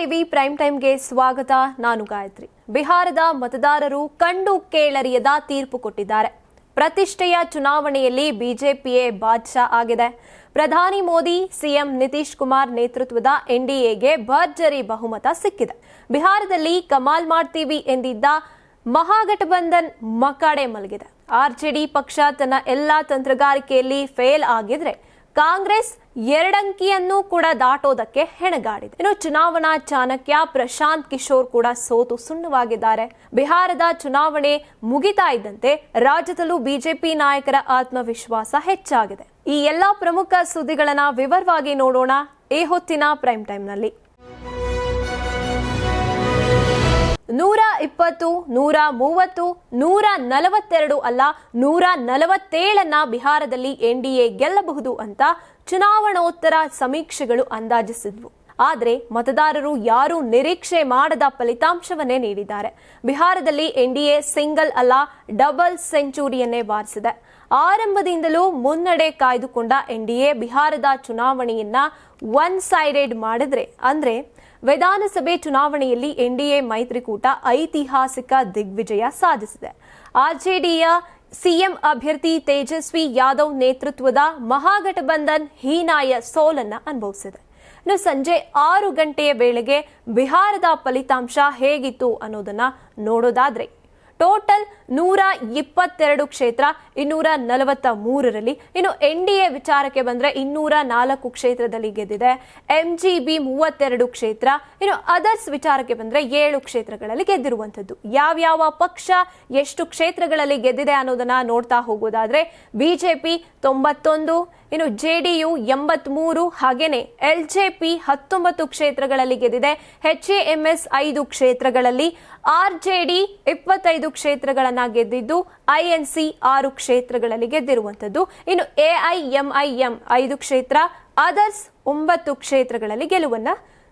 TV prime ಟೈಮ್ಗೆ ಸ್ವಾಗತ. ನಾನು ಗಾಯತ್ರಿ. ಬಿಹಾರದ ಮತದಾರರು ಕಂಡು ಕೇಳರಿಯದ ತೀರ್ಪು ಕೊಟ್ಟಿದ್ದಾರೆ. ಪ್ರತಿಷ್ಠೆಯ ಚುನಾವಣೆಯಲ್ಲಿ ಬಿಜೆಪಿಯೇ ಬಾದ್ಶಾ ಆಗಿದೆ. ಪ್ರಧಾನಿ ಮೋದಿ, ಸಿಎಂ ನಿತೀಶ್ ಕುಮಾರ್ ನೇತೃತ್ವದ ಎನ್ಡಿಎಗೆ ಭರ್ಜರಿ ಬಹುಮತ ಸಿಕ್ಕಿದೆ. ಬಿಹಾರದಲ್ಲಿ ಕಮಾಲ್ ಮಾಡ್ತೀವಿ ಎಂದಿದ್ದ ಮಹಾಗಠಬಂಧನ್ ಮಕಾಡೆ ಮಲಗಿದೆ. ಆರ್ಜೆಡಿ ಪಕ್ಷ ತನ್ನ ಎಲ್ಲಾ ತಂತ್ರಗಾರಿಕೆಯಲ್ಲಿ ಫೇಲ್ ಆಗಿದ್ರೆ ಕಾಂಗ್ರೆಸ್ ಎರಡಂಕಿಯನ್ನು ಕೂಡ ದಾಟೋದಕ್ಕೆ ಹೆಣಗಾಡಿದೆ. ಇನ್ನು ಚುನಾವಣಾ ಚಾಣಕ್ಯ ಪ್ರಶಾಂತ್ ಕಿಶೋರ್ ಕೂಡ ಸೋತು ಸುಣ್ಣವಾಗಿದ್ದಾರೆ. ಬಿಹಾರದ ಚುನಾವಣೆ ಮುಗಿತಾ ಇದ್ದಂತೆ ರಾಜ್ಯದಲ್ಲೂ ಬಿಜೆಪಿ ನಾಯಕರ ಆತ್ಮವಿಶ್ವಾಸ ಹೆಚ್ಚಾಗಿದೆ. ಈ ಎಲ್ಲಾ ಪ್ರಮುಖ ಸುದ್ದಿಗಳನ್ನ ವಿವರವಾಗಿ ನೋಡೋಣ. ಈ ಹೊತ್ತಿನ ಪ್ರೈಮ್ ಟೈಮ್ನಲ್ಲಿ. ನೂರ ಇಪ್ಪತ್ತು, ನೂರ ಮೂವತ್ತು, ನೂರ ನಲವತ್ತೆರಡು ಅಲ್ಲ, ನೂರ ನಲವತ್ತೇಳನ್ನ ಬಿಹಾರದಲ್ಲಿ ಎನ್ ಡಿ ಎ ಗೆಲ್ಲಬಹುದು ಅಂತ ಚುನಾವಣೋತ್ತರ ಸಮೀಕ್ಷೆಗಳು ಅಂದಾಜಿಸಿದ್ವು. ಆದರೆ ಮತದಾರರು ಯಾರೂ ನಿರೀಕ್ಷೆ ಮಾಡದ ಫಲಿತಾಂಶವನ್ನೇ ನೀಡಿದ್ದಾರೆ. ಬಿಹಾರದಲ್ಲಿ ಎನ್ಡಿಎ ಸಿಂಗಲ್ ಅಲ್ಲ, ಡಬಲ್ ಸೆಂಚುರಿಯನ್ನೇ ಬಾರಿಸಿದೆ. ಆರಂಭದಿಂದಲೂ ಮುನ್ನಡೆ ಕಾಯ್ದುಕೊಂಡ ಎನ್ಡಿಎ ಬಿಹಾರದ ಚುನಾವಣೆಯನ್ನ ಒನ್ ಸೈಡೆಡ್ ಮಾಡಿದ್ರೆ ಅಂದ್ರೆ ವಿಧಾನಸಭೆ ಚುನಾವಣೆಯಲ್ಲಿ ಎನ್ಡಿಎ ಮೈತ್ರಿಕೂಟ ಐತಿಹಾಸಿಕ ದಿಗ್ವಿಜಯ ಸಾಧಿಸಿದೆ. ಆರ್ಜೆಡಿಯ ಸಿಎಂ ಅಭ್ಯರ್ಥಿ ತೇಜಸ್ವಿ ಯಾದವ್ ನೇತೃತ್ವದ ಮಹಾಗಠಬಂಧನ್ ಹೀನಾಯ ಸೋಲನ್ನ ಅನುಭವಿಸಿದೆ. ಇನ್ನು ಸಂಜೆ ಆರು ಗಂಟೆಯ ವೇಳೆಗೆ ಬಿಹಾರದ ಫಲಿತಾಂಶ ಹೇಗಿತ್ತು ಅನ್ನೋದನ್ನ ನೋಡೋದಾದ್ರೆ ಟೋಟಲ್ ನೂರ ಇಪ್ಪತ್ತೆರಡು ಕ್ಷೇತ್ರ, ಇನ್ನೂರ ನಲವತ್ತ ಮೂರರಲ್ಲಿ. ಇನ್ನು ಎನ್ ಡಿ ಎ ವಿಚಾರಕ್ಕೆ ಬಂದ್ರೆ ಇನ್ನೂರ ನಾಲ್ಕು ಕ್ಷೇತ್ರದಲ್ಲಿ ಗೆದ್ದಿದೆ. ಎಂ ಜಿ ಬಿ ಮೂವತ್ತೆರಡು ಕ್ಷೇತ್ರ, ಇನ್ನು ಅದರ್ಸ್ ವಿಚಾರಕ್ಕೆ ಬಂದ್ರೆ ಏಳು ಕ್ಷೇತ್ರಗಳಲ್ಲಿ ಗೆದ್ದಿರುವಂಥದ್ದು. ಯಾವ್ಯಾವ ಪಕ್ಷ ಎಷ್ಟು ಕ್ಷೇತ್ರಗಳಲ್ಲಿ ಗೆದ್ದಿದೆ ಅನ್ನೋದನ್ನ ನೋಡ್ತಾ ಹೋಗೋದಾದ್ರೆ ಬಿಜೆಪಿ ತೊಂಬತ್ತೊಂದು ಇನ್ನು ಜೆ ಡಿ ಯು ಎಂಬತ್ಮೂರು, ಹಾಗೇನೆ ಪಿ ಹತ್ತೊಂಬತ್ತು ಕ್ಷೇತ್ರಗಳಲ್ಲಿ ಗೆದ್ದಿದೆ. ಎಚ್ ಎ ಎಂ ಎಸ್ ಐದು ಕ್ಷೇತ್ರಗಳಲ್ಲಿ ಆರ್ ಜೆ ಡಿ ಇಪ್ಪತ್ತೈದು ಕ್ಷೇತ್ರಗಳನ್ನ ಗೆದ್ದಿದ್ದು, ಐಎನ್ಸಿ ಆರು ಕ್ಷೇತ್ರಗಳಲ್ಲಿ ಗೆದ್ದಿರುವಂತದ್ದು ಇನ್ನು ಎಐಎಂಐಎಂ ಐದು ಕ್ಷೇತ್ರ, ಅದರ್ಸ್ ಒಂಬತ್ತು ಕ್ಷೇತ್ರಗಳಲ್ಲಿ ಗೆಲುವನ್ನ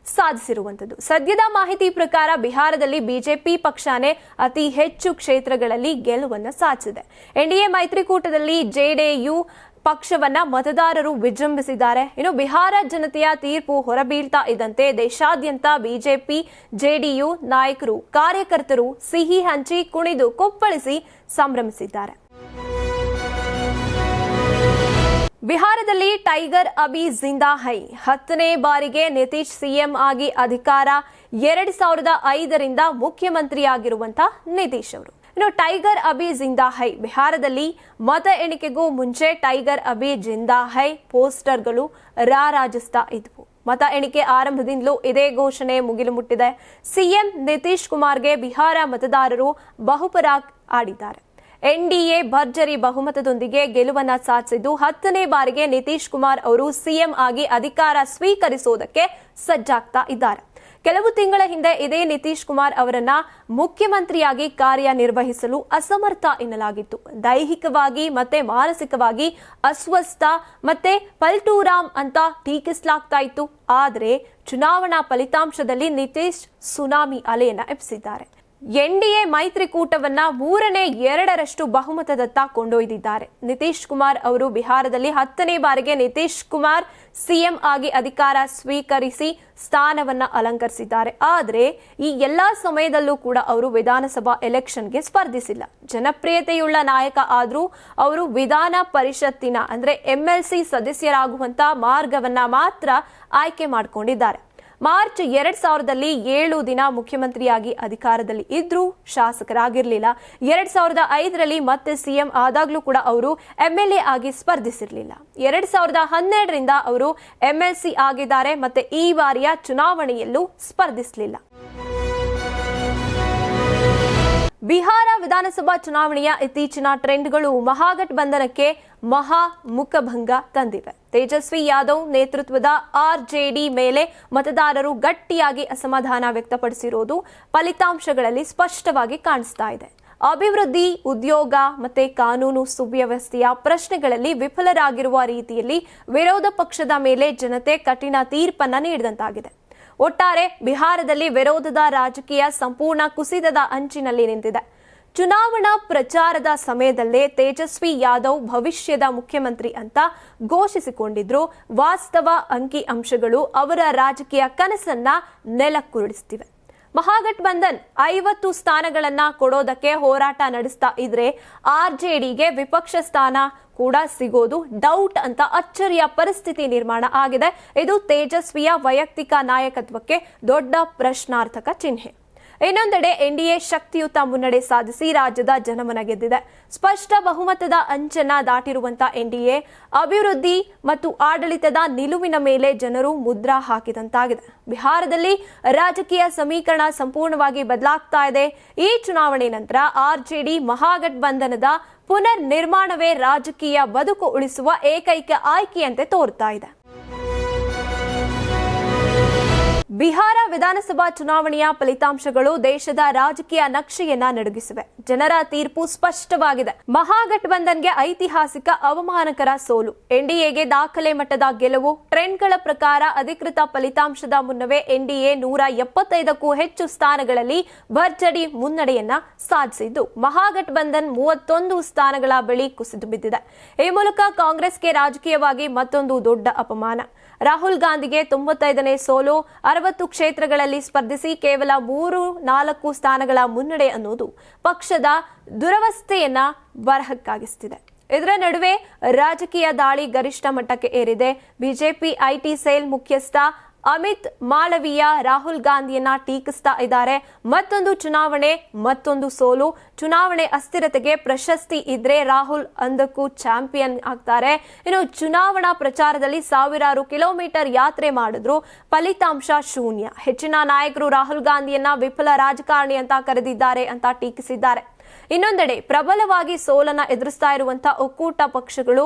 ಸಾಧಿಸಿರುವಂತದ್ದು ಸದ್ಯದ ಮಾಹಿತಿ ಪ್ರಕಾರ ಬಿಹಾರದಲ್ಲಿ ಬಿಜೆಪಿ ಪಕ್ಷನೇ ಅತಿ ಹೆಚ್ಚು ಕ್ಷೇತ್ರಗಳಲ್ಲಿ ಗೆಲುವನ್ನ ಸಾಧಿಸಿದೆ. ಎನ್ಡಿಎ ಮೈತ್ರಿಕೂಟದಲ್ಲಿ ಜೆಡಿಯು ಪಕ್ಷವನ್ನ ಮತದಾರರು ವಿಜೃಂಭಿಸಿದ್ದಾರೆ. ಇನ್ನು ಬಿಹಾರ ಜನತೆಯ ತೀರ್ಪು ಹೊರಬೀಳ್ತಾ ಇದ್ದಂತೆ ದೇಶಾದ್ಯಂತ ಬಿಜೆಪಿ, ಜೆಡಿಯು ನಾಯಕರು, ಕಾರ್ಯಕರ್ತರು ಸಿಹಿ ಹಂಚಿ ಕುಣಿದು ಕುಪ್ಪಳಿಸಿ ಸಂಭ್ರಮಿಸಿದ್ದಾರೆ. ಬಿಹಾರದಲ್ಲಿ ಟೈಗರ್ ಅಬಿ ಜಿಂದಾ ಹೈ. ಹತ್ತನೇ ಬಾರಿಗೆ ನಿತೀಶ್ ಸಿಎಂ ಆಗಿ ಅಧಿಕಾರ, ಎರಡ್ ಸಾವಿರದ ಐದರಿಂದ ಮುಖ್ಯಮಂತ್ರಿಯಾಗಿರುವಂತಹ ನಿತೀಶ್ ಅವರು. ಇನ್ನು ಟೈಗರ್ ಅಬಿ ಜಿಂದಾ ಹೈ. ಬಿಹಾರದಲ್ಲಿ ಮತ ಎಣಿಕೆಗೂ ಮುಂಚೆ ಟೈಗರ್ ಅಬಿ ಜಿಂದಾ ಹೈ ಪೋಸ್ಟರ್ಗಳು ರಾರಾಜಿಸ್ತಾ ಇದ್ವು. ಮತ ಎಣಿಕೆ ಆರಂಭದಿಂದಲೂ ಇದೇ ಘೋಷಣೆ ಮುಗಿಲು ಮುಟ್ಟಿದೆ ಸಿಎಂ ನಿತೀಶ್ ಕುಮಾರ್ಗೆ ಬಿಹಾರ ಮತದಾರರು ಬಹುಪರಾಕ್ ಆಡಿದ್ದಾರೆ. ಎನ್ಡಿಎ ಭರ್ಜರಿ ಬಹುಮತದೊಂದಿಗೆ ಗೆಲುವನ್ನ ಸಾಧಿಸಿದ್ದು, ಹತ್ತನೇ ಬಾರಿಗೆ ನಿತೀಶ್ ಕುಮಾರ್ ಅವರು ಸಿಎಂ ಆಗಿ ಅಧಿಕಾರ ಸ್ವೀಕರಿಸುವುದಕ್ಕೆ ಸಜ್ಜಾಗ್ತಾ ಇದ್ದಾರೆ. ಕೆಲವು ತಿಂಗಳ ಹಿಂದೆ ಇದೇ ನಿತೀಶ್ ಕುಮಾರ್ ಅವರನ್ನ ಮುಖ್ಯಮಂತ್ರಿಯಾಗಿ ಕಾರ್ಯನಿರ್ವಹಿಸಲು ಅಸಮರ್ಥ ಎನ್ನಲಾಗಿತ್ತು. ದೈಹಿಕವಾಗಿ ಮತ್ತೆ ಮಾನಸಿಕವಾಗಿ ಅಸ್ವಸ್ಥ ಮತ್ತೆ ಪಲ್ಟೂರಾಮ್ ಅಂತ ಟೀಕಿಸಲಾಗ್ತಾ ಇತ್ತು. ಆದರೆ ಚುನಾವಣಾ ಫಲಿತಾಂಶದಲ್ಲಿ ನಿತೀಶ್ ಸುನಾಮಿ ಅಲೆಯನ್ನ ಎಬ್ಬಿಸಿದ್ದಾರೆ. ಎನ್ಡಿಎ ಮೈತ್ರಿಕೂಟವನ್ನ ಮೂರನೇ ಎರಡರಷ್ಟು ಬಹುಮತದತ್ತ ಕೊಂಡೊಯ್ದಿದ್ದಾರೆ. ನಿತೀಶ್ ಕುಮಾರ್ ಅವರು ಬಿಹಾರದಲ್ಲಿ ಹತ್ತನೇ ಬಾರಿಗೆ ನಿತೀಶ್ ಕುಮಾರ್ ಸಿಎಂ ಆಗಿ ಅಧಿಕಾರ ಸ್ವೀಕರಿಸಿ ಸ್ಥಾನವನ್ನ ಅಲಂಕರಿಸಿದ್ದಾರೆ. ಆದರೆ ಈ ಎಲ್ಲಾ ಸಮಯದಲ್ಲೂ ಕೂಡ ಅವರು ವಿಧಾನಸಭಾ ಎಲೆಕ್ಷನ್ಗೆ ಸ್ಪರ್ಧಿಸಿಲ್ಲ. ಜನಪ್ರಿಯತೆಯುಳ್ಳ ನಾಯಕ ಆದರೂ ಅವರು ವಿಧಾನ ಪರಿಷತ್ತಿನ ಅಂದ್ರೆ ಎಂಎಲ್ಸಿ ಸದಸ್ಯರಾಗುವಂತ ಮಾರ್ಗವನ್ನ ಮಾತ್ರ ಆಯ್ಕೆ ಮಾಡಿಕೊಂಡಿದ್ದಾರೆ. ಮಾರ್ಚ್ ಎರಡ್ ಸಾವಿರದಲ್ಲಿ ಏಳು ದಿನ ಮುಖ್ಯಮಂತ್ರಿಯಾಗಿ ಅಧಿಕಾರದಲ್ಲಿ ಇದ್ರೂ ಶಾಸಕರಾಗಿರಲಿಲ್ಲ. ಎರಡ್ ಸಾವಿರದ ಐದರಲ್ಲಿ ಮತ್ತೆ ಸಿಎಂ ಆದಾಗ್ಲೂ ಕೂಡ ಅವರು ಎಂಎಲ್ಎ ಆಗಿ ಸ್ಪರ್ಧಿಸಿರಲಿಲ್ಲ. ಎರಡ್ ಸಾವಿರದ ಹನ್ನೆರಡರಿಂದ ಅವರು ಎಂಎಲ್ಸಿ ಆಗಿದ್ದಾರೆ ಮತ್ತೆ ಈ ಬಾರಿಯ ಚುನಾವಣೆಯಲ್ಲೂ ಸ್ಪರ್ಧಿಸಲಿಲ್ಲ. ಬಿಹಾರ ವಿಧಾನಸಭಾ ಚುನಾವಣೆಯ ಇತ್ತೀಚಿನ ಟ್ರೆಂಡ್ಗಳು ಮಹಾಗಠಬಂಧನಕ್ಕೆ ಮಹಾ ಮುಖಭಂಗ ತಂದಿವೆ. ತೇಜಸ್ವಿ ಯಾದವ್ ನೇತೃತ್ವದ ಆರ್ಜೆಡಿ ಮೇಲೆ ಮತದಾರರು ಗಟ್ಟಿಯಾಗಿ ಅಸಮಾಧಾನ ವ್ಯಕ್ತಪಡಿಸಿರುವುದು ಫಲಿತಾಂಶಗಳಲ್ಲಿ ಸ್ಪಷ್ಟವಾಗಿ ಕಾಣಿಸ್ತಾ ಇದೆ. ಅಭಿವೃದ್ಧಿ, ಉದ್ಯೋಗ ಮತ್ತೆ ಕಾನೂನು ಸುವ್ಯವಸ್ಥೆಯ ಪ್ರಶ್ನೆಗಳಲ್ಲಿ ವಿಫಲರಾಗಿರುವ ರೀತಿಯಲ್ಲಿ ವಿರೋಧ ಪಕ್ಷದ ಮೇಲೆ ಜನತೆ ಕಠಿಣ ತೀರ್ಪನ್ನ ನೀಡಿದಂತಾಗಿದೆ. ಒಟ್ಟಾರೆ ಬಿಹಾರದಲ್ಲಿ ವಿರೋಧದ ರಾಜಕೀಯ ಸಂಪೂರ್ಣ ಕುಸಿತದ ಅಂಚಿನಲ್ಲಿ ನಿಂತಿದೆ. ಚುನಾವಣಾ ಪ್ರಚಾರದ ಸಮಯದಲ್ಲೇ ತೇಜಸ್ವಿ ಯಾದವ್ ಭವಿಷ್ಯದ ಮುಖ್ಯಮಂತ್ರಿ ಅಂತ ಘೋಷಿಸಿಕೊಂಡಿದ್ರು. ವಾಸ್ತವ ಅಂಕಿ ಅಂಶಗಳು ಅವರ ರಾಜಕೀಯ ಕನಸನ್ನ ನೆಲಕ್ಕುರುಳಿಸ್ತಿವೆ. ಮಹಾಗಠಬಂಧನ್ ಐವತ್ತು ಸ್ಥಾನಗಳನ್ನ ಕೊಡೋದಕ್ಕೆ ಹೋರಾಟ ನಡೆಸ್ತಾ ಇದ್ರೆ ಆರ್ಜೆಡಿಗೆ ವಿಪಕ್ಷ ಸ್ಥಾನ ಕೂಡ ಸಿಗೋದು ಡೌಟ್ ಅಂತ ಅಚ್ಚರಿಯ ಪರಿಸ್ಥಿತಿ ನಿರ್ಮಾಣ ಆಗಿದೆ. ಇದು ತೇಜಸ್ವಿಯ ವೈಯಕ್ತಿಕ ನಾಯಕತ್ವಕ್ಕೆ ದೊಡ್ಡ ಪ್ರಶ್ನಾರ್ಥಕ ಚಿಹ್ನೆ. ಇನ್ನೊಂದೆಡೆ ಎನ್ಡಿಎ ಶಕ್ತಿಯುತ ಮುನ್ನಡೆ ಸಾಧಿಸಿ ರಾಜ್ಯದ ಜನಮನ ಗೆದ್ದಿದೆ. ಸ್ಪಷ್ಟ ಬಹುಮತದ ಅಂಚನ್ನ ದಾಟಿರುವಂತಹ ಎನ್ಡಿಎ, ಅಭಿವೃದ್ಧಿ ಮತ್ತು ಆಡಳಿತದ ನಿಲುವಿನ ಮೇಲೆ ಜನರು ಮುದ್ರಾ ಹಾಕಿದಂತಾಗಿದೆ. ಬಿಹಾರದಲ್ಲಿ ರಾಜಕೀಯ ಸಮೀಕರಣ ಸಂಪೂರ್ಣವಾಗಿ ಬದಲಾಗ್ತಾ ಇದೆ. ಈ ಚುನಾವಣೆ ನಂತರ ಆರ್ಜೆಡಿ ಮಹಾಗಠಬಂಧನದ ಪುನರ್ ನಿರ್ಮಾಣವೇ ರಾಜಕೀಯ ಬದುಕು ಉಳಿಸುವ ಏಕೈಕ ಆಯ್ಕೆಯಂತೆ ತೋರ್ತಾ ಇದೆ. ಬಿಹಾರ ವಿಧಾನಸಭಾ ಚುನಾವಣೆಯ ಫಲಿತಾಂಶಗಳು ದೇಶದ ರಾಜಕೀಯ ನಕ್ಷೆಯನ್ನ ನಡುಗಿಸಿವೆ. ಜನರ ತೀರ್ಪು ಸ್ಪಷ್ಟವಾಗಿದೆ. ಮಹಾಗಠಬಂಧನ್ಗೆ ಐತಿಹಾಸಿಕ ಅವಮಾನಕರ ಸೋಲು. ಎನ್ಡಿಎಗೆ ದಾಖಲೆ ಮಟ್ಟದ ಗೆಲುವು. ಟ್ರೆಂಡ್ಗಳ ಪ್ರಕಾರ ಅಧಿಕೃತ ಫಲಿತಾಂಶದ ಮುನ್ನವೇ ಎನ್ಡಿಎ ನೂರ ಎಪ್ಪತ್ತೈದಕ್ಕೂ ಹೆಚ್ಚು ಸ್ಥಾನಗಳಲ್ಲಿ ಭರ್ಜರಿ ಮುನ್ನಡೆಯನ್ನ ಸಾಧಿಸಿದ್ದು, ಮಹಾಗಠಬಂಧನ್ ಮೂವತ್ತೊಂದು ಸ್ಥಾನಗಳ ಬಳಿ ಕುಸಿದು ಬಿದ್ದಿದೆ. ಈ ಮೂಲಕ ಕಾಂಗ್ರೆಸ್ಗೆ ರಾಜಕೀಯವಾಗಿ ಮತ್ತೊಂದು ದೊಡ್ಡ ಅಪಮಾನ. ರಾಹುಲ್ ಗಾಂಧಿಗೆ ತೊಂಬತ್ತೈದನೇ ಸೋಲು, ಅರವತ್ತು ಕ್ಷೇತ್ರಗಳಲ್ಲಿ ಸ್ಪರ್ಧಿಸಿ ಕೇವಲ ಮೂರು, ನಾಲ್ಕು ಸ್ಥಾನಗಳ ಮುನ್ನಡೆ ಅನ್ನೋದು ಪಕ್ಷದ ದುರವಸ್ಥೆಯನ್ನ ಬರಹಕ್ಕಾಗಿಸುತ್ತಿದೆ ಇದರ ನಡುವೆ ರಾಜಕೀಯ ದಾಳಿ ಗರಿಷ್ಠ ಮಟ್ಟಕ್ಕೆ ಏರಿದೆ. ಬಿಜೆಪಿ, ಐಟಿ ಸೇಲ್ ಮುಖ್ಯಸ್ಥ ಅಮಿತ್ ಮಾಳವೀಯ ರಾಹುಲ್ ಗಾಂಧಿಯನ್ನ ಟೀಕಿಸ್ತಾ ಇದ್ದಾರೆ. ಮತ್ತೊಂದು ಚುನಾವಣೆ, ಮತ್ತೊಂದು ಸೋಲು. ಚುನಾವಣೆ ಅಸ್ಥಿರತೆಗೆ ಪ್ರಶಸ್ತಿ ಇದ್ರೆ ರಾಹುಲ್ ಅಂದಕ್ಕೂ ಚಾಂಪಿಯನ್ ಆಗ್ತಾರೆ. ಇನ್ನು ಚುನಾವಣಾ ಪ್ರಚಾರದಲ್ಲಿ ಸಾವಿರಾರು ಕಿಲೋಮೀಟರ್ ಯಾತ್ರೆ ಮಾಡಿದ್ರು. ಫಲಿತಾಂಶ ಶೂನ್ಯ. ಹೆಚ್ಚಿನ ನಾಯಕರು ರಾಹುಲ್ ಗಾಂಧಿಯನ್ನ ವಿಫಲ ರಾಜಕಾರಣಿ ಅಂತ ಕರೆದಿದ್ದಾರೆ ಅಂತ ಟೀಕಿಸಿದ್ದಾರೆ. ಇನ್ನೊಂದೆಡೆ ಪ್ರಬಲವಾಗಿ ಸೋಲನ್ನ ಎದುರಿಸ್ತಾ ಇರುವಂತಹ ಒಕ್ಕೂಟ ಪಕ್ಷಗಳು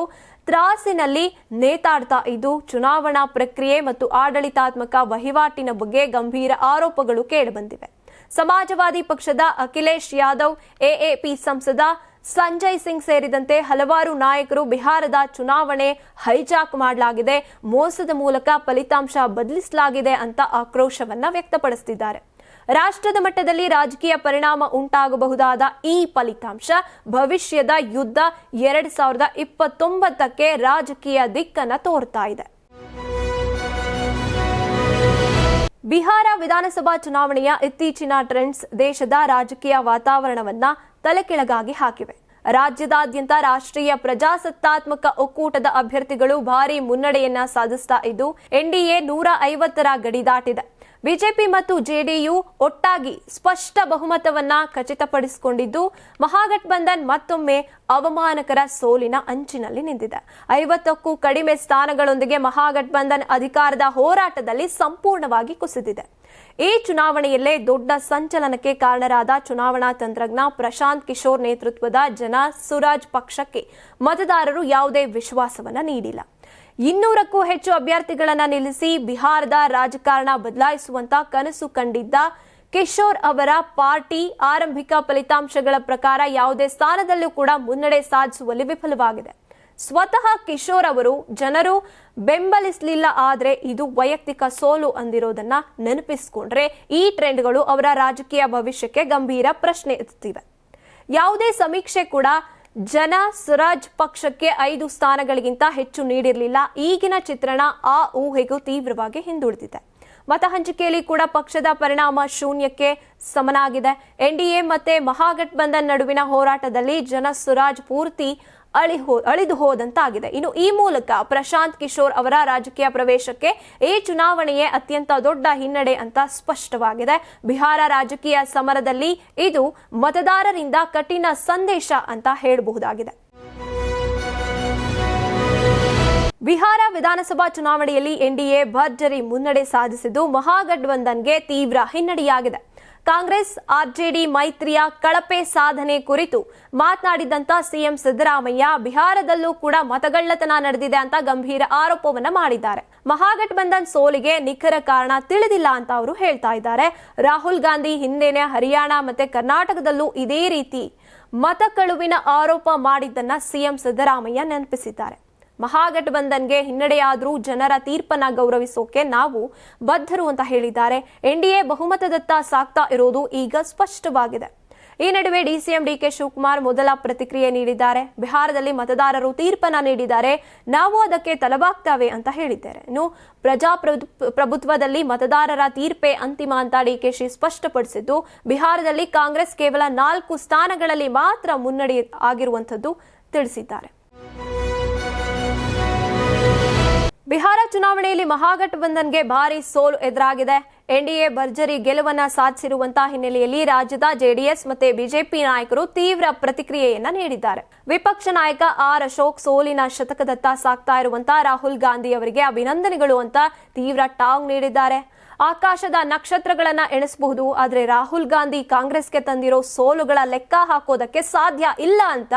ತ್ರಾಸಿನಲ್ಲಿ ನೇತಾಡ್ತಾ ಇದ್ದು, ಚುನಾವಣಾ ಪ್ರಕ್ರಿಯೆ ಮತ್ತು ಆಡಳಿತಾತ್ಮಕ ವಹಿವಾಟಿನ ಬಗ್ಗೆ ಗಂಭೀರ ಆರೋಪಗಳು ಕೇಳಿಬಂದಿವೆ. ಸಮಾಜವಾದಿ ಪಕ್ಷದ ಅಖಿಲೇಶ್ ಯಾದವ್, ಎಎಪಿ ಸಂಸದ ಸಂಜಯ್ ಸಿಂಗ್ ಸೇರಿದಂತೆ ಹಲವಾರು ನಾಯಕರು ಬಿಹಾರದ ಚುನಾವಣೆ ಹೈಜಾಕ್ ಮಾಡಲಾಗಿದೆ, ಮೋಸದ ಮೂಲಕ ಫಲಿತಾಂಶ ಬದಲಿಸಲಾಗಿದೆ ಅಂತ ಆಕ್ರೋಶವನ್ನ ವ್ಯಕ್ತಪಡಿಸುತ್ತಿದ್ದಾರೆ ರಾಷ್ಟ್ರದ ಮಟ್ಟದಲ್ಲಿ ರಾಜಕೀಯ ಪರಿಣಾಮ ಉಂಟಾಗಬಹುದಾದ ಈ ಫಲಿತಾಂಶ ಭವಿಷ್ಯದ ಯುದ್ಧ ಎರಡ್ ಸಾವಿರದ ಇಪ್ಪತ್ತೊಂಬತ್ತಕ್ಕೆ ರಾಜಕೀಯ ದಿಕ್ಕನ್ನು ತೋರ್ತಾ ಇದೆ. ಬಿಹಾರ ವಿಧಾನಸಭಾ ಚುನಾವಣೆಯ ಇತ್ತೀಚಿನ ಟ್ರೆಂಡ್ಸ್ ದೇಶದ ರಾಜಕೀಯ ವಾತಾವರಣವನ್ನ ತಲೆಕೆಳಗಾಗಿ ಹಾಕಿವೆ. ರಾಜ್ಯದಾದ್ಯಂತ ರಾಷ್ಟ್ರೀಯ ಪ್ರಜಾಸತ್ತಾತ್ಮಕ ಒಕ್ಕೂಟದ ಅಭ್ಯರ್ಥಿಗಳು ಭಾರಿ ಮುನ್ನಡೆಯನ್ನ ಸಾಧಿಸ್ತಾ ಇದ್ದು, ಎನ್ಡಿಎ ನೂರ ಐವತ್ತರ ಗಡಿ ದಾಟಿದೆ. ಬಿಜೆಪಿ ಮತ್ತು ಜೆಡಿಯು ಒಟ್ಟಾಗಿ ಸ್ಪಷ್ಟ ಬಹುಮತವನ್ನ ಖಚಿತಪಡಿಸಿಕೊಂಡಿದ್ದು, ಮಹಾಗಠಬಂಧನ್ ಮತ್ತೊಮ್ಮೆ ಅವಮಾನಕರ ಸೋಲಿನ ಅಂಚಿನಲ್ಲಿ ನಿಂತಿದೆ. ಐವತ್ತಕ್ಕೂ ಕಡಿಮೆ ಸ್ಥಾನಗಳೊಂದಿಗೆ ಮಹಾಗಠಬಂಧನ್ ಅಧಿಕಾರದ ಹೋರಾಟದಲ್ಲಿ ಸಂಪೂರ್ಣವಾಗಿ ಕುಸಿದಿದೆ. ಈ ಚುನಾವಣೆಯಲ್ಲೇ ದೊಡ್ಡ ಸಂಚಲನಕ್ಕೆ ಕಾರಣರಾದ ಚುನಾವಣಾ ತಂತ್ರಜ್ಞ ಪ್ರಶಾಂತ್ ಕಿಶೋರ್ ನೇತೃತ್ವದ ಜನ ಸುರಾಜ್ ಪಕ್ಷಕ್ಕೆ ಮತದಾರರು ಯಾವುದೇ ವಿಶ್ವಾಸವನ್ನ ನೀಡಿಲ್ಲ. ಇನ್ನೂರಕ್ಕೂ ಹೆಚ್ಚು ಅಭ್ಯರ್ಥಿಗಳನ್ನ ನಿಲ್ಲಿಸಿ ಬಿಹಾರದ ರಾಜಕಾರಣ ಬದಲಾಯಿಸುವಂತ ಕನಸು ಕಂಡಿದ್ದ ಕಿಶೋರ್ ಅವರ ಪಾರ್ಟಿ ಆರಂಭಿಕ ಫಲಿತಾಂಶಗಳ ಪ್ರಕಾರ ಯಾವುದೇ ಸ್ಥಾನದಲ್ಲೂ ಕೂಡ ಮುನ್ನಡೆ ಸಾಧಿಸುವಲ್ಲಿ ವಿಫಲವಾಗಿದೆ. ಸ್ವತಃ ಕಿಶೋರ್ ಅವರು ಜನರು ಬೆಂಬಲಿಸಲಿಲ್ಲ ಆದರೆ ಇದು ವೈಯಕ್ತಿಕ ಸೋಲು ಅಂದಿರೋದನ್ನ ನೆನಪಿಸಿಕೊಂಡ್ರೆ ಈ ಟ್ರೆಂಡ್ಗಳು ಅವರ ರಾಜಕೀಯ ಭವಿಷ್ಯಕ್ಕೆ ಗಂಭೀರ ಪ್ರಶ್ನೆ ಎತ್ತಿವೆ ಯಾವುದೇ ಸಮೀಕ್ಷೆ ಕೂಡ ಜನ ಸ್ವರಾಜ್ ಪಕ್ಷಕ್ಕೆ ಐದು ಸ್ಥಾನಗಳಿಗಿಂತ ಹೆಚ್ಚು ನೀಡಿರಲಿಲ್ಲ. ಈಗಿನ ಚಿತ್ರಣ ಆ ಊಹೆಗೂ ತೀವ್ರವಾಗಿ ಹಿಂದುಳಿದಿದೆ. ಮತ ಹಂಚಿಕೆಯಲ್ಲಿ ಕೂಡ ಪಕ್ಷದ ಪರಿಣಾಮ ಶೂನ್ಯಕ್ಕೆ ಸಮನಾಗಿದೆ. ಎನ್ಡಿಎ ಮತ್ತೆ ಮಹಾಗಠಬಂಧನ್ ನಡುವಿನ ಹೋರಾಟದಲ್ಲಿ ಜನ ಸ್ವರಾಜ್ ಪೂರ್ತಿ ಅಳಿ ಅಳಿದು ಹೋದಂತಾಗಿದೆ. ಇನ್ನು ಈ ಮೂಲಕ ಪ್ರಶಾಂತ್ ಕಿಶೋರ್ ಅವರ ರಾಜಕೀಯ ಪ್ರವೇಶಕ್ಕೆ ಈ ಚುನಾವಣೆಯೇ ಅತ್ಯಂತ ದೊಡ್ಡ ಹಿನ್ನಡೆ ಅಂತ ಸ್ಪಷ್ಟವಾಗಿದೆ. ಬಿಹಾರ ರಾಜಕೀಯ ಸಮರದಲ್ಲಿ ಇದು ಮತದಾರರಿಂದ ಕಠಿಣ ಸಂದೇಶ ಅಂತ ಹೇಳಬಹುದಾಗಿದೆ. ಬಿಹಾರ ವಿಧಾನಸಭಾ ಚುನಾವಣೆಯಲ್ಲಿ ಎನ್ಡಿಎ ಭರ್ಜರಿ ಮುನ್ನಡೆ ಸಾಧಿಸಿದ್ದು ಮಹಾಗಠಬಂಧನ್ಗೆ ತೀವ್ರ ಹಿನ್ನಡೆಯಾಗಿದೆ. ಕಾಂಗ್ರೆಸ್ ಆರ್ಜೆಡಿ ಮೈತ್ರಿಯ ಕಳಪೆ ಸಾಧನೆ ಕುರಿತು ಮಾತನಾಡಿದಂತ ಸಿಎಂ ಸಿದ್ದರಾಮಯ್ಯ, ಬಿಹಾರದಲ್ಲೂ ಕೂಡ ಮತಗಳ್ಳತನ ನಡೆದಿದೆ ಅಂತ ಗಂಭೀರ ಆರೋಪವನ್ನ ಮಾಡಿದ್ದಾರೆ. ಮಹಾಗಠಬಂಧನ್ ಸೋಲಿಗೆ ನಿಖರ ಕಾರಣ ತಿಳಿದಿಲ್ಲ ಅಂತ ಅವರು ಹೇಳ್ತಾ ಇದ್ದಾರೆ. ರಾಹುಲ್ ಗಾಂಧಿ ಹಿಂದೆನೆ ಹರಿಯಾಣ ಮತ್ತೆ ಕರ್ನಾಟಕದಲ್ಲೂ ಇದೇ ರೀತಿ ಮತ ಕಳುವಿನ ಆರೋಪ ಮಾಡಿದ್ದನ್ನ ಸಿಎಂ ಸಿದ್ದರಾಮಯ್ಯ ನೆನಪಿಸಿದ್ದಾರೆ. ಮಹಾಗಠಬಂಧನ್ಗೆ ಹಿನ್ನಡೆಯಾದರೂ ಜನರ ತೀರ್ಪನ್ನ ಗೌರವಿಸೋಕೆ ನಾವು ಬದ್ಧರು ಅಂತ ಹೇಳಿದ್ದಾರೆ. ಎನ್ಡಿಎ ಬಹುಮತದತ್ತ ಸಾಕ್ತಾ ಇರೋದು ಈಗ ಸ್ಪಷ್ಟವಾಗಿದೆ. ಈ ನಡುವೆ ಡಿಸಿಎಂ ಡಿಕೆ ಶಿವಕುಮಾರ್ ಮೊದಲ ಪ್ರತಿಕ್ರಿಯೆ ನೀಡಿದ್ದಾರೆ. ಬಿಹಾರದಲ್ಲಿ ಮತದಾರರು ತೀರ್ಪನ್ನ ನೀಡಿದ್ದಾರೆ. ನಾವು ಅದಕ್ಕೆ ತಲಬಾಗ್ತವೆ ಅಂತ ಹೇಳಿದ್ದಾರೆ. ಇನ್ನು ಪ್ರಜಾಪ್ರಭುತ್ವದಲ್ಲಿ ಮತದಾರರ ತೀರ್ಪೇ ಅಂತಿಮ ಅಂತ ಡಿಕೆಶಿ ಸ್ಪಷ್ಟಪಡಿಸಿದ್ದು, ಬಿಹಾರದಲ್ಲಿ ಕಾಂಗ್ರೆಸ್ ಕೇವಲ ನಾಲ್ಕು ಸ್ಥಾನಗಳಲ್ಲಿ ಮಾತ್ರ ಮುನ್ನಡೆ ಆಗಿರುವಂಥದ್ದು ತಿಳಿಸಿದ್ದಾರೆ. ಬಿಹಾರ ಚುನಾವಣೆಯಲ್ಲಿ ಮಹಾಗಠಬಂಧನ್ಗೆ ಭಾರಿ ಸೋಲು ಎದುರಾಗಿದೆ. ಎನ್ಡಿಎ ಭರ್ಜರಿ ಗೆಲುವನ್ನ ಸಾಧಿಸಿರುವಂತಹ ಹಿನ್ನೆಲೆಯಲ್ಲಿ ರಾಜ್ಯದ ಜೆಡಿಎಸ್ ಮತ್ತೆ ಬಿಜೆಪಿ ನಾಯಕರು ತೀವ್ರ ಪ್ರತಿಕ್ರಿಯೆಯನ್ನ ನೀಡಿದ್ದಾರೆ. ವಿಪಕ್ಷ ನಾಯಕ ಆರ್ ಅಶೋಕ್ ಸೋಲಿನ ಶತಕದತ್ತ ಸಾಕ್ತಾ ಇರುವಂತಹ ರಾಹುಲ್ ಗಾಂಧಿ ಅವರಿಗೆ ಅಭಿನಂದನೆಗಳು ಅಂತ ತೀವ್ರ ಟಾಂಗ್ ನೀಡಿದ್ದಾರೆ. ಆಕಾಶದ ನಕ್ಷತ್ರಗಳನ್ನ ಎಣಿಸಬಹುದು, ಆದರೆ ರಾಹುಲ್ ಗಾಂಧಿ ಕಾಂಗ್ರೆಸ್ಗೆ ತಂದಿರೋ ಸೋಲುಗಳ ಲೆಕ್ಕ ಹಾಕೋದಕ್ಕೆ ಸಾಧ್ಯ ಇಲ್ಲ ಅಂತ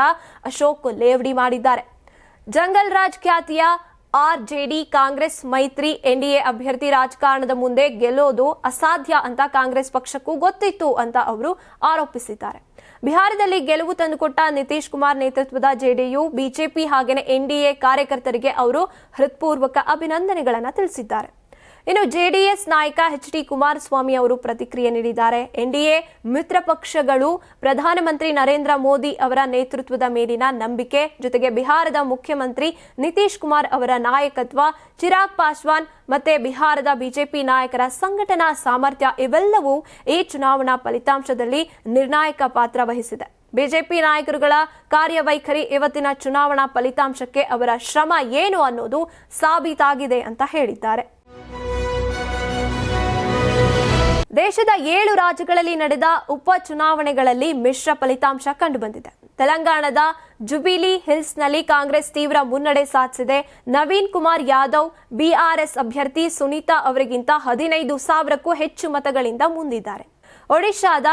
ಅಶೋಕ್ ಲೇವಡಿ ಮಾಡಿದ್ದಾರೆ. ಜಂಗಲ್ ರಾಜ್ ಖ್ಯಾತಿಯ ಆರ್ಜೆಡಿ ಕಾಂಗ್ರೆಸ್ ಮೈತ್ರಿ ಎನ್ಡಿಎ ಅಭ್ಯರ್ಥಿ ರಾಜಕಾರಣದ ಮುಂದೆ ಗೆಲ್ಲೋದು ಅಸಾಧ್ಯ ಅಂತ ಕಾಂಗ್ರೆಸ್ ಪಕ್ಷಕ್ಕೂ ಗೊತ್ತಿತ್ತು ಅಂತ ಅವರು ಆರೋಪಿಸಿದ್ದಾರೆ. ಬಿಹಾರದಲ್ಲಿ ಗೆಲುವು ತಂದುಕೊಟ್ಟ ನಿತೀಶ್ ಕುಮಾರ್ ನೇತೃತ್ವದ ಜೆಡಿಯು, ಬಿಜೆಪಿ ಹಾಗೆಯೇ ಎನ್ಡಿಎ ಕಾರ್ಯಕರ್ತರಿಗೆ ಅವರು ಹೃತ್ಪೂರ್ವಕ ಅಭಿನಂದನೆಗಳನ್ನು ತಿಳಿಸಿದ್ದಾರೆ. ಇನ್ನು ಜೆಡಿಎಸ್ ನಾಯಕ ಎಚ್ ಡಿ ಕುಮಾರಸ್ವಾಮಿ ಅವರು ಪ್ರತಿಕ್ರಿಯೆ ನೀಡಿದ್ದಾರೆ. ಎನ್ಡಿಎ ಮಿತ್ರ ಪಕ್ಷಗಳು, ಪ್ರಧಾನಮಂತ್ರಿ ನರೇಂದ್ರ ಮೋದಿ ಅವರ ನೇತೃತ್ವದ ಮೇಲಿನ ನಂಬಿಕೆ, ಜೊತೆಗೆ ಬಿಹಾರದ ಮುಖ್ಯಮಂತ್ರಿ ನಿತೀಶ್ ಕುಮಾರ್ ಅವರ ನಾಯಕತ್ವ, ಚಿರಾಗ್ ಪಾಸ್ವಾನ್ ಮತ್ತೆ ಬಿಹಾರದ ಬಿಜೆಪಿ ನಾಯಕರ ಸಂಘಟನಾ ಸಾಮರ್ಥ್ಯ ಇವೆಲ್ಲವೂ ಈ ಚುನಾವಣಾ ಫಲಿತಾಂಶದಲ್ಲಿ ನಿರ್ಣಾಯಕ ಪಾತ್ರ ವಹಿಸಿದೆ. ಬಿಜೆಪಿ ನಾಯಕರುಗಳ ಕಾರ್ಯವೈಖರಿ ಇವತ್ತಿನ ಚುನಾವಣಾ ಫಲಿತಾಂಶಕ್ಕೆ ಅವರ ಶ್ರಮ ಏನು ಅನ್ನೋದು ಸಾಬೀತಾಗಿದೆ ಅಂತ ಹೇಳಿದ್ದಾರೆ. ದೇಶದ ಏಳು ರಾಜ್ಯಗಳಲ್ಲಿ ನಡೆದ ಉಪ ಚುನಾವಣೆಗಳಲ್ಲಿ ಮಿಶ್ರ ಫಲಿತಾಂಶ ಕಂಡುಬಂದಿದೆ. ತೆಲಂಗಾಣದ ಜುಬಿಲಿ ಹಿಲ್ಸ್ನಲ್ಲಿ ಕಾಂಗ್ರೆಸ್ ತೀವ್ರ ಮುನ್ನಡೆ ಸಾಧಿಸಿದೆ. ನವೀನ್ ಕುಮಾರ್ ಯಾದವ್ ಬಿಆರ್ಎಸ್ ಅಭ್ಯರ್ಥಿ ಸುನೀತಾ ಅವರಿಗಿಂತ ಹದಿನೈದು ಸಾವಿರಕ್ಕೂ ಹೆಚ್ಚು ಮತಗಳಿಂದ ಮುಂದಿದ್ದಾರೆ. ಒಡಿಶಾದ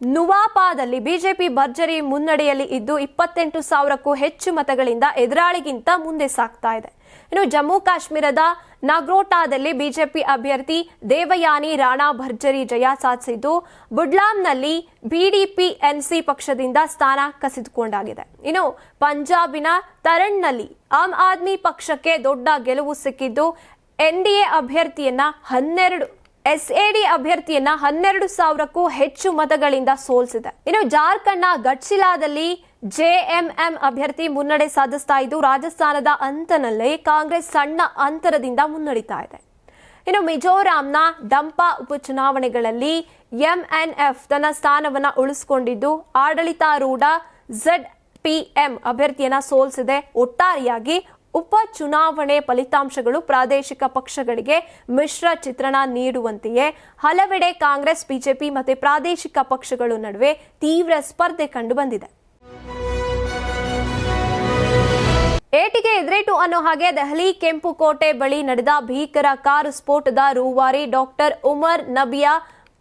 ನುವಾಪಾದಲ್ಲಿ ಬಿಜೆಪಿ ಭರ್ಜರಿ ಮುನ್ನಡೆಯಲ್ಲಿ ಇದ್ದು ಇಪ್ಪತ್ತೆಂಟು ಸಾವಿರಕ್ಕೂ ಹೆಚ್ಚು ಮತಗಳಿಂದ ಎದುರಾಳಿಗಿಂತ ಮುಂದೆ ಸಾಗ್ತಾ ಇದೆ. ಇನ್ನು ಜಮ್ಮು ಕಾಶ್ಮೀರದ ನಗ್ರೋಟಾದಲ್ಲಿ ಬಿಜೆಪಿ ಅಭ್ಯರ್ಥಿ ದೇವಯಾನಿ ರಾಣಾ ಭರ್ಜರಿ ಜಯ ಸಾಧಿಸಿದ್ದು, ಬುಡ್ಲಾಂನಲ್ಲಿ ಬಿಡಿಪಿಎನ್ಸಿ ಪಕ್ಷದಿಂದ ಸ್ಥಾನ ಕಸಿದುಕೊಂಡಾಗಿದೆ. ಇನ್ನು ಪಂಜಾಬಿನ ತರಣ್ನಲ್ಲಿ ಆಮ್ ಆದ್ಮಿ ಪಕ್ಷಕ್ಕೆ ದೊಡ್ಡ ಗೆಲುವು ಸಿಕ್ಕಿದ್ದು, ಎನ್ಡಿಎ ಅಭ್ಯರ್ಥಿಯನ್ನ ಹನ್ನೆರಡು, ಎಸ್ಎಡಿ ಅಭ್ಯರ್ಥಿಯನ್ನ ಹನ್ನೆರಡು ಸಾವಿರಕ್ಕೂ ಹೆಚ್ಚು ಮತಗಳಿಂದ ಸೋಲಿಸಿದೆ. ಇನ್ನು ಜಾರ್ಖಂಡ್ನ ಗಡ್ಸಿಲಾದಲ್ಲಿ ಜೆಎಂಎಂ ಅಭ್ಯರ್ಥಿ ಮುನ್ನಡೆ ಸಾಧಿಸ್ತಾ ಇದ್ದು, ರಾಜಸ್ಥಾನದ ಅಂತನಲ್ಲಿ ಕಾಂಗ್ರೆಸ್ ಸಣ್ಣ ಅಂತರದಿಂದ ಮುನ್ನಡೀತಾ ಇದೆ. ಇನ್ನು ಮಿಜೋರಾಂನ ಡಂಪಾ ಉಪಚುನಾವಣೆಗಳಲ್ಲಿ ಎಂಎನ್ಎಫ್ ತನ್ನ ಸ್ಥಾನವನ್ನ ಉಳಿಸಿಕೊಂಡಿದ್ದು, ಆಡಳಿತಾರೂಢ ಝಡ್ ಪಿಎಂ ಅಭ್ಯರ್ಥಿಯನ್ನ ಸೋಲಿಸಿದೆ ಒಟ್ಟಾರೆಯಾಗಿ ಉಪ ಚುನಾವಣೆ ಫಲಿತಾಂಶಗಳು ಪ್ರಾದೇಶಿಕ ಪಕ್ಷಗಳಿಗೆ ಮಿಶ್ರ ಚಿತ್ರಣ ನೀಡುವಂತೆಯೇ ಹಲವೆಡೆ ಕಾಂಗ್ರೆಸ್, ಬಿಜೆಪಿ ಮತ್ತು ಪ್ರಾದೇಶಿಕ ಪಕ್ಷಗಳು ನಡುವೆ ತೀವ್ರ ಸ್ಪರ್ಧೆ ಕಂಡುಬಂದಿದೆ ಏಟಿಗೆ ಎದುರೇಟು ಅನ್ನೋ ಹಾಗೆ ದೆಹಲಿ, ಕೆಂಪು ಕೋಟೆ ಬಳಿ ನಡೆದ ಭೀಕರ ಕಾರು ಸ್ಫೋಟದ ರೂವಾರಿ ಡಾಕ್ಟರ್ ಉಮರ್ ನಬಿಯಾ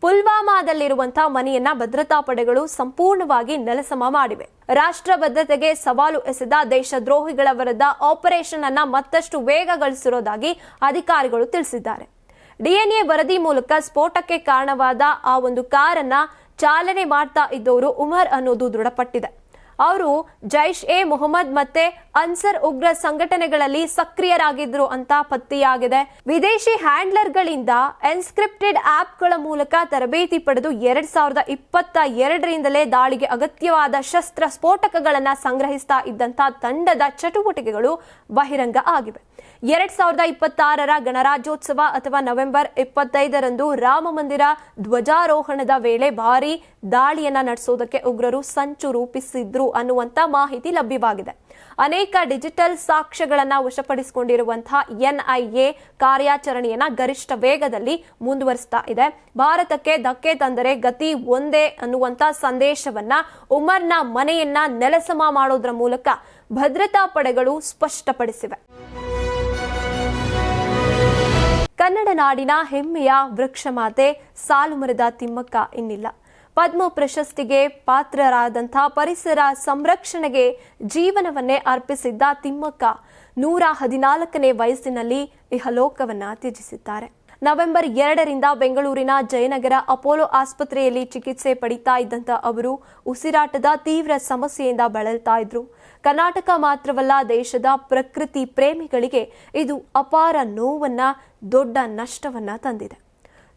ಪುಲ್ವಾಮಾದಲ್ಲಿರುವಂತಹ ಮನೆಯನ್ನ ಭದ್ರತಾ ಪಡೆಗಳು ಸಂಪೂರ್ಣವಾಗಿ ನೆಲಸಮ ಮಾಡಿವೆ. ರಾಷ್ಟ್ರ ಭದ್ರತೆಗೆ ಸವಾಲು ಎಸೆದ ದೇಶದ್ರೋಹಿಗಳ ವಿರುದ್ಧ ಆಪರೇಷನ್ ಅನ್ನ ಮತ್ತಷ್ಟು ವೇಗಗೊಳಿಸಿರೋದಾಗಿ ಅಧಿಕಾರಿಗಳು ತಿಳಿಸಿದ್ದಾರೆ. ಡಿಎನ್ಎ ವರದಿ ಮೂಲಕ ಸ್ಫೋಟಕ್ಕೆ ಕಾರಣವಾದ ಆ ಒಂದು ಕಾರನ್ನ ಚಾಲನೆ ಮಾಡ್ತಾ ಇದ್ದವರು ಉಮರ್ ಅನ್ನೋದು ದೃಢಪಟ್ಟಿದೆ. ಅವರು ಜೈಷ್ ಎ ಮೊಹಮ್ಮದ್ ಮತ್ತೆ ಅನ್ಸರ್ ಉಗ್ರ ಸಂಘಟನೆಗಳಲ್ಲಿ ಸಕ್ರಿಯರಾಗಿದ್ರು ಅಂತ ಪತ್ತೆಯಾಗಿದೆ. ವಿದೇಶಿ ಹ್ಯಾಂಡ್ಲರ್ಗಳಿಂದ ಎನ್ಸ್ಕ್ರಿಪ್ಟೆಡ್ ಆಪ್ಗಳ ಮೂಲಕ ತರಬೇತಿ ಪಡೆದು ಎರಡ್ ಸಾವಿರದ ಇಪ್ಪತ್ತ ಎರಡರಿಂದಲೇ ದಾಳಿಗೆ ಅಗತ್ಯವಾದ ಶಸ್ತ್ರ ಸ್ಫೋಟಕಗಳನ್ನು ಸಂಗ್ರಹಿಸ್ತಾ ಇದ್ದಂತಹ ತಂಡದ ಚಟುವಟಿಕೆಗಳು ಬಹಿರಂಗ ಆಗಿವೆ. ಎರಡ್ ಸಾವಿರದ ಇಪ್ಪತ್ತಾರರ ಗಣರಾಜ್ಯೋತ್ಸವ ಅಥವಾ ನವೆಂಬರ್ ಇಪ್ಪತ್ತೈದರಂದು ರಾಮ ಮಂದಿರ ಧ್ವಜಾರೋಹಣದ ವೇಳೆ ಭಾರಿ ದಾಳಿಯನ್ನ ನಡೆಸೋದಕ್ಕೆ ಉಗ್ರರು ಸಂಚು ರೂಪಿಸಿದ್ರು ಅನ್ನುವಂತ ಮಾಹಿತಿ ಲಭ್ಯವಾಗಿದೆ. ಅನೇಕ ಡಿಜಿಟಲ್ ಸಾಕ್ಷ್ಯಗಳನ್ನ ವಶಪಡಿಸಿಕೊಂಡಿರುವಂತಹ ಎನ್ಐಎ ಕಾರ್ಯಾಚರಣೆಯನ್ನ ಗರಿಷ್ಠ ವೇಗದಲ್ಲಿ ಮುಂದುವರಿಸ್ತಾ ಇದೆ. ಭಾರತಕ್ಕೆ ಧಕ್ಕೆ ತಂದರೆ ಗತಿ ಒಂದೇ ಅನ್ನುವಂತ ಸಂದೇಶವನ್ನ ಉಮರ್ನ ಮನೆಯನ್ನ ನೆಲಸಮ ಮಾಡೋದ್ರ ಮೂಲಕ ಭದ್ರತಾ ಪಡೆಗಳು ಸ್ಪಷ್ಟಪಡಿಸಿವೆ. ಕನ್ನಡ ನಾಡಿನ ಹೆಮ್ಮೆಯ ವೃಕ್ಷಮಾತೆ ಸಾಲು ಮರದ ತಿಮ್ಮಕ್ಕ ಇನ್ನಿಲ್ಲ. ಪದ್ಮ ಪ್ರಶಸ್ತಿಗೆ ಪಾತ್ರರಾದಂಥ ಪರಿಸರ ಸಂರಕ್ಷಣೆಗೆ ಜೀವನವನ್ನೇ ಅರ್ಪಿಸಿದ್ದ ತಿಮ್ಮಕ್ಕ ನೂರ ಹದಿನಾಲ್ಕನೇ ವಯಸ್ಸಿನಲ್ಲಿ ಇಹಲೋಕವನ್ನ ತ್ಯಜಿಸಿದ್ದಾರೆ. ನವೆಂಬರ್ ಎರಡರಿಂದ ಬೆಂಗಳೂರಿನ ಜಯನಗರ ಅಪೋಲೋ ಆಸ್ಪತ್ರೆಯಲ್ಲಿ ಚಿಕಿತ್ಸೆ ಪಡಿತಾ ಇದ್ದಂಥ ಅವರು ಉಸಿರಾಟದ ತೀವ್ರ ಸಮಸ್ಯೆಯಿಂದ ಬಳಲ್ತಾ ಇದ್ರು. ಕರ್ನಾಟಕ ಮಾತ್ರವಲ್ಲ ದೇಶದ ಪ್ರಕೃತಿ ಪ್ರೇಮಿಗಳಿಗೆ ಇದು ಅಪಾರ ನೋವನ್ನ ದೊಡ್ಡ ನಷ್ಟವನ್ನ ತಂದಿದೆ.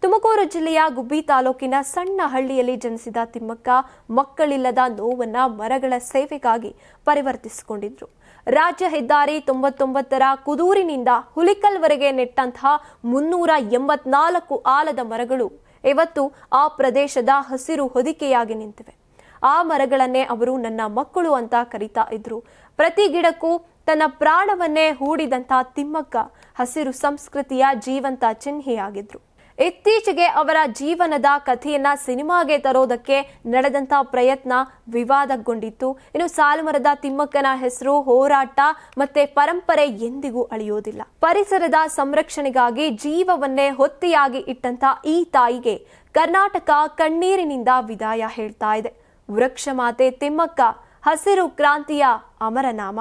ತುಮಕೂರು ಜಿಲ್ಲೆಯ ಗುಬ್ಬಿ ತಾಲೂಕಿನ ಸಣ್ಣ ಹಳ್ಳಿಯಲ್ಲಿ ಜನಿಸಿದ ತಿಮ್ಮಕ್ಕ ಮಕ್ಕಳಿಲ್ಲದ ನೋವನ್ನ ಮರಗಳ ಸೇವೆಗಾಗಿ ಪರಿವರ್ತಿಸಿಕೊಂಡಿದ್ರು. ರಾಜ್ಯ ಹೆದ್ದಾರಿ ತೊಂಬತ್ತೊಂಬತ್ತರ ಕುದೂರಿನಿಂದ ಹುಲಿಕಲ್ವರೆಗೆ ನೆಟ್ಟಂತಹ ಮುನ್ನೂರ ಎಂಬತ್ನಾಲ್ಕು ಆಲದ ಮರಗಳು ಇವತ್ತು ಆ ಪ್ರದೇಶದ ಹಸಿರು ಹೊದಿಕೆಯಾಗಿ ನಿಂತಿವೆ. ಆ ಮರಗಳನ್ನೇ ಅವರು ನನ್ನ ಮಕ್ಕಳು ಅಂತ ಕರೀತಾ ಇದ್ರು. ಪ್ರತಿ ಗಿಡಕ್ಕೂ ತನ್ನ ಪ್ರಾಣವನ್ನೇ ಹೂಡಿದಂಥ ತಿಮ್ಮಕ್ಕ ಹಸಿರು ಸಂಸ್ಕೃತಿಯ ಜೀವಂತ ಚಿಹ್ನೆಯಾಗಿದ್ರು. ಇತ್ತೀಚೆಗೆ ಅವರ ಜೀವನದ ಕಥೆಯನ್ನ ಸಿನಿಮಾಗೆ ತರೋದಕ್ಕೆ ನಡೆದಂತ ಪ್ರಯತ್ನ ವಿವಾದಗೊಂಡಿತ್ತು. ಇನ್ನು ಸಾಲುಮರದ ತಿಮ್ಮಕ್ಕನ ಹೆಸರು ಹೋರಾಟ ಮತ್ತೆ ಪರಂಪರೆ ಎಂದಿಗೂ ಅಳಿಯೋದಿಲ್ಲ. ಪರಿಸರದ ಸಂರಕ್ಷಣೆಗಾಗಿ ಜೀವವನ್ನೇ ಹೊತ್ತೆಯಾಗಿ ಇಟ್ಟಂತ ಈ ತಾಯಿಗೆ ಕರ್ನಾಟಕ ಕಣ್ಣೀರಿನಿಂದ ವಿದಾಯ ಹೇಳ್ತಾ ಇದೆ. ವೃಕ್ಷ ಮಾತೆ ತಿಮ್ಮಕ್ಕ, ಹಸಿರು ಕ್ರಾಂತಿಯ ಅಮರನಾಮ.